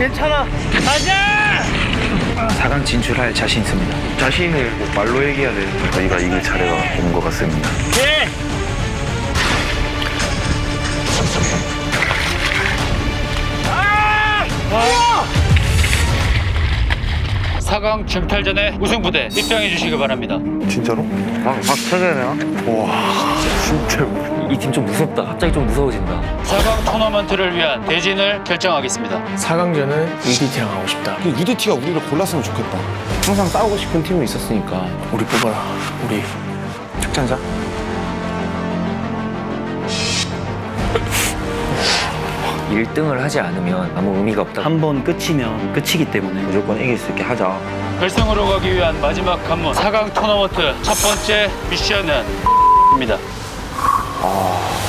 괜찮아. 가자! 4강 진출할 자신 있습니다. 자신을 꼭 말로 얘기해야 되는 저희가 이길 차례가 온 것 같습니다. 예! 4강 준탈전에 우승부대 입장해 주시기 바랍니다. 진짜로? 막, 막 찾아내나? 와, 진짜. 이 팀 좀 무섭다. 갑자기 좀 무서워진다. 4강 토너먼트를 위한 대진을 결정하겠습니다. 4강전은 UDT랑 하고 싶다. UDT가 우리를 골랐으면 좋겠다. 항상 싸우고 싶은 팀이 있었으니까 우리 뽑아라. 우리 특전사. 일등을 하지 않으면 아무 의미가 없다. 한 번 끝이면 끝이기 때문에 무조건 이길 수 있게 하자. 결승으로 가기 위한 마지막 관문 4강 토너먼트 첫 번째 미션은 입니다. 哦。